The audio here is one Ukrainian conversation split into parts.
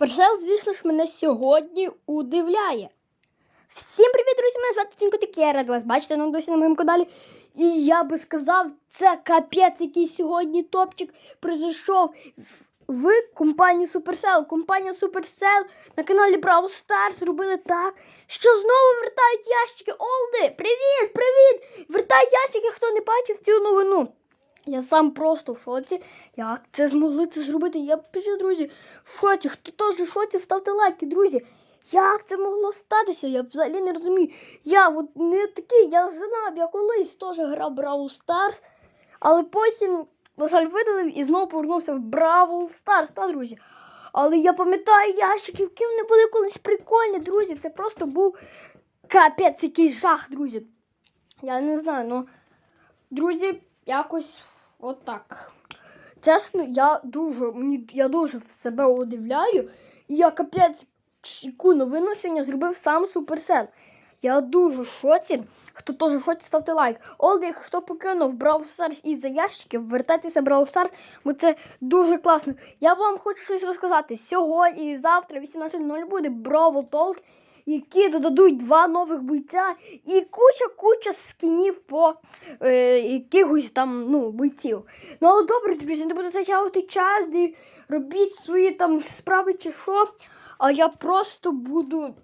Суперсел, звісно ж, мене сьогодні удивляє. Всім привіт, друзі! Мене звати Тінкотик, я рад вас бачити нам досі на моєму каналі. І я би сказав, це капець, який сьогодні топчик прийшов в- компанію Supercell. Компанія Supercell на каналі Brawl Stars зробили так, що знову вертають ящики. Олди, привіт, привіт! Вертають ящики, хто не бачив цю новину. Я сам просто в шоці. Як це змогли це зробити? Я пишу, друзі, в шоці. Хто теж в шоці, ставте лайки, друзі. Як це могло статися? Я взагалі не розумію. Я от не такий, я знав, я колись теж грав Brawl Stars, але потім, на жаль, видалив і знову повернувся в Brawl Stars, та, друзі. Але я пам'ятаю ящики, які вони були колись прикольні, друзі. Це просто був капець, якийсь жах, друзі. Я не знаю, ну, друзі, якось отак. Чесно, я дуже, мені, я дуже себе удивляю. І я капець яку новину сьогодні зробив сам Суперсел. Я дуже в шоці. Хто теж шоці, ставте лайк. Олди, хто покинув Brawl Stars із-за ящиків, вертайтеся в Brawl Stars, бо це дуже класно. Я вам хочу щось розказати. Сьогодні і завтра, 18.00, буде Brawl Talk, які додадуть два нових бойця і куча-куча скінів по е, якихось там ну, бойців. Ну, але добре, друзі, не буду затягувати час, де робіть свої там справи чи що. А я просто буду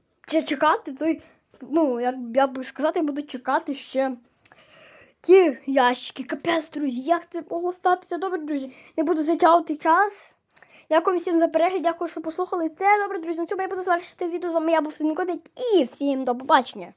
чекати той. Ну, як я би сказати, буду чекати ще ті ящики. Капець, друзі, як це могло статися? Добре, друзі, не буду затягувати час. Дякую всім за перегляд, дякую, що послухали це. Добре, друзі, на цьому я буду завершити відео. З вами я був Синкотик і всім до побачення.